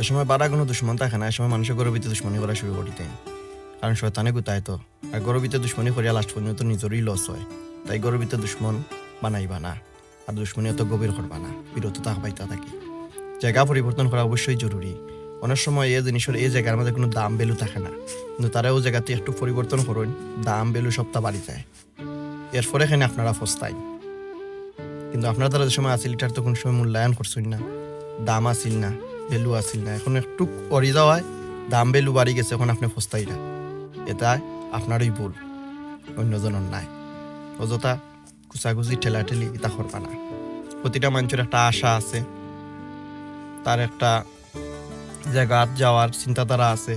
যে সময় বাড়া কোনো দুশ্মন থাকে না এই সময় মানুষের গরবিতে দুশ্মনী করা শুরু করিতে কারণ শয়তানে গুতায় তো, আর গরবিতে দুশ্মনী করিয়া লাস্ট পর্যন্ত নিজেরই লস হয়। তাই গরবিতে দুশ্মন বানাইবা না, আর দুশ্মনী অত গভীর করবা না, বিরত তাক পাইতা থাকি। জায়গা পরিবর্তন করা অবশ্যই জরুরি। অনেক সময় এই জিনিসের, এই জায়গার মধ্যে কোনো দাম ভ্যালু থাকে না। কিন্তু তারা ওই জায়গাতে একটু পরিবর্তন করুন, দাম ভ্যালু সবটা বাড়ি যায়। এরপরে এখানে আপনারা ফস্তায় কিন্তু আপনারা তারা যে সময় আসিল, এটার তো কোনো সময় মূল্যায়ন করছেন না। দাম আসিল না। ভ্যালু আসিল না। এখন একটু করি যাওয়ায় দাম ভ্যালু বাড়ি গেছে, এখন আপনি ফস্তাই না এটা আপনারই ভুল অন্যজনের নাই। অযথা কুচাকুচি ঠেলাঠেলি এটা করবা না। প্রতিটা মানুষের একটা আশা আছে তার একটা জায়গাত যাওয়ার চিন্তাধারা আছে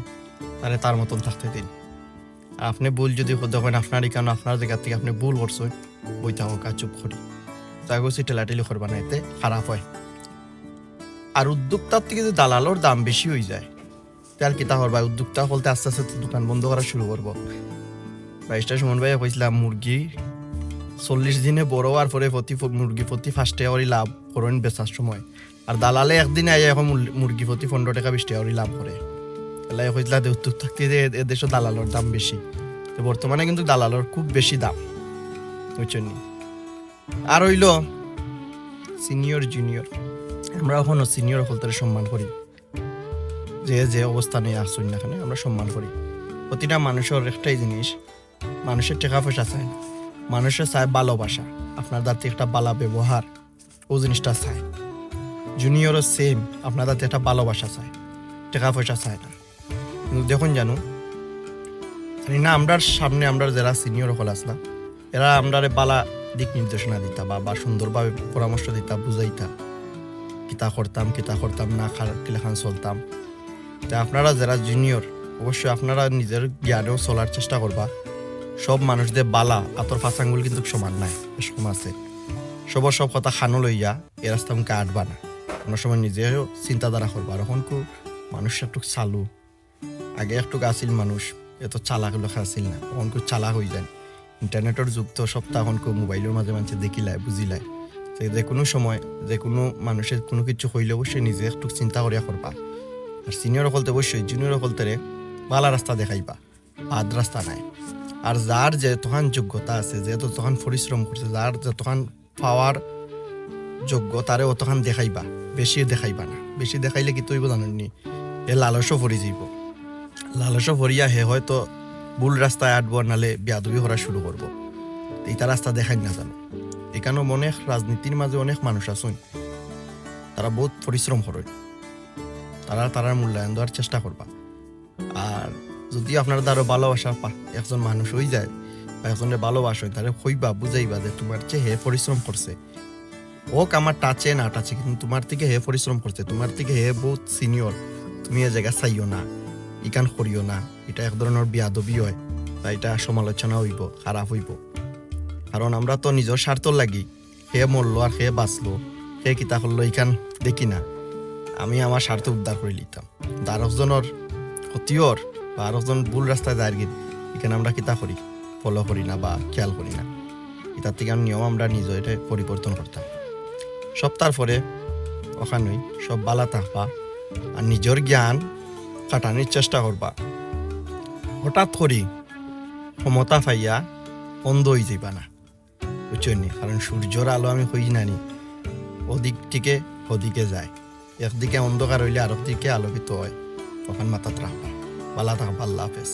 তারে তার মতন থাকতে দিন। আপনি ভুল যদি দেখেন আপনারই কেন আপনার জায়গা থেকে আপনি ভুল করছেন বইটা হোক চুপ করি। চাগুচি ঠেলাঠেলি করবা না, এতে খারাপ হয়। আর উদ্যোক্তার থেকে যদি দালালোর দাম বেশি হয়ে যায় তার কিতা করবা উদ্যোক্তা বলতে আস্তে আস্তে দোকান বন্ধ করা শুরু করব। বাইশটা সুমন ভাই কইছিলাম, মুরগি চল্লিশ দিনে বড় হওয়ার পরে প্রতি মুরগি প্রতি ফার্স্টে ওরই লাভ করেন বেচার সময়। আর দালালে একদিনে আইয়া এখন মুরগি প্রতি পনেরো টাকা, বিশ টাকা লাভ করে। এলাই কইছিলা যে উদ্যোগ থাকতে যে এদেশে দালালোর দাম বেশি। তো বর্তমানে কিন্তু দালালোর খুব বেশি দাম, বুঝছেন আর হইল সিনিয়র জুনিয়র আমরা এখনও সিনিয়র হলতারে সম্মান করি। যে যে অবস্থানে আসুন না এখানে আমরা সম্মান করি। প্রতিটা মানুষের একটাই জিনিস, মানুষের টাকা পয়সা চায় না। মানুষের চায় ভালোবাসা। আপনার দাঁতে একটা বালা ব্যবহার, ও জিনিসটা চায়। জুনিয়রও সেম আপনার দাঁতে একটা ভালোবাসা চায় টাকা পয়সা চায় না। কিন্তু দেখুন জানো জানি না, আমরার সামনে আমরা যারা সিনিয়র হল আসলাম, এরা আমরারে বালা দিক নির্দেশনা দিতা বা সুন্দরভাবে পরামর্শ দিতা, বুঝাইতা। কিতা করতাম কিতা করতাম, না কিলাখান চলতাম। তা আপনারা যারা জুনিয়র অবশ্যই আপনারা নিজের জ্ঞানেও চলার চেষ্টা করবা। সব মানুষদের বালা, আতর ফাঁসাঙ্গুল কিন্তু সমান নাই, এরকম আছে। সবার সব কথা খানো লইয়া এ রাস্তা মুখে আটবা না। কোনো সময় নিজেও চিন্তাধারা করবা আর এখন মানুষ একটু চালু। আগে একটু আসিল মানুষ, এত চালাক লেখা আসিল না, এখন চালাক হয়ে যায় ইন্টারনেটের যুগ তো সপ্তাহ এখন মোবাইলের মাঝে মাঝে দেখিলায়, বুঝিলায়। যে কোনো সময় যে কোনো মানুষের কোনো কিছু হইলে অবশ্যই নিজে একটু চিন্তা করিয়া করবা। আর সিনিয়র হলতে অবশ্যই জুনিয়র হলতে বালা রাস্তা দেখাইবা, বাদ রাস্তা নাই। আর যার যে তখন যোগ্যতা আছে, যে তখন পরিশ্রম করছে, যার যে তখন পাওয়ার যোগ্য, তারে অতখান দেখাইবা, বেশি দেখাইবা না। বেশি দেখাইলে কি তৈব জানেননি? এ লালসও ভরি যাইব। লালসও ভরিয়া হে হয়তো ভুল রাস্তায় আটবো, নালে বিয়াদবি করা শুরু করব। এইটা রাস্তা দেখাই না জানো। এখানে অনেক রাজনীতির মাঝে অনেক মানুষ আছেন। তারা বহুত পরিশ্রম করে তারা তারার মূল্যায়ন দেওয়ার চেষ্টা করবা আর যদি আপনার দ্বারা ভালোবাসা একজন মানুষ হয়ে যায়, বা একজনের ভালোবাসা তারে কইবা বুঝাইবা যে তোমার চেয়ে হে পরিশ্রম করছে ওক আমার টাচে না টাচে কিন্তু তোমার থেকে হে পরিশ্রম করছে তোমার থেকে হে বহুত সিনিয়র তুমি এ জায়গা চাইও না। ইকান করিও না। এটা এক ধরনের বিয়াদবি হয়। বা এটা সমালোচনা হইব খারাপ হইব। কারণ আমরা তো নিজের স্বার্থ লাগি হে মরলো আর হে বাঁচলো, হে কিতা করল ইখান দেখি না। আমি আমার স্বার্থ উদ্ধার করে লিতাম। দ্বারকজনের ক্ষতিওর বা আরেকজন ভুল রাস্তায় দাঁড় গিয়ে এখানে আমরা কিতা করি ফলো করি না বা খেয়াল করি না। এটার থেকে নিয়ম আমরা নিজে পরিবর্তন করতাম সপ্তাহ পরে ওখানেই সব বালা থাকবা আর নিজের জ্ঞান কাটানির চেষ্টা করবা হঠাৎ করি ক্ষমতা পাইয়া অন্ধ হয়ে যাইবা না। বুঝছেন? কারণ সূর্যর আলো আমি হই নানি ওদিক থেকে ওদিকে যায়। একদিকে অন্ধকার হইলে আরেক দিকে আলোকিত হয়। তখন মাথা রাখবা। পালা থাকবা, আল্লাহ হাফেজ।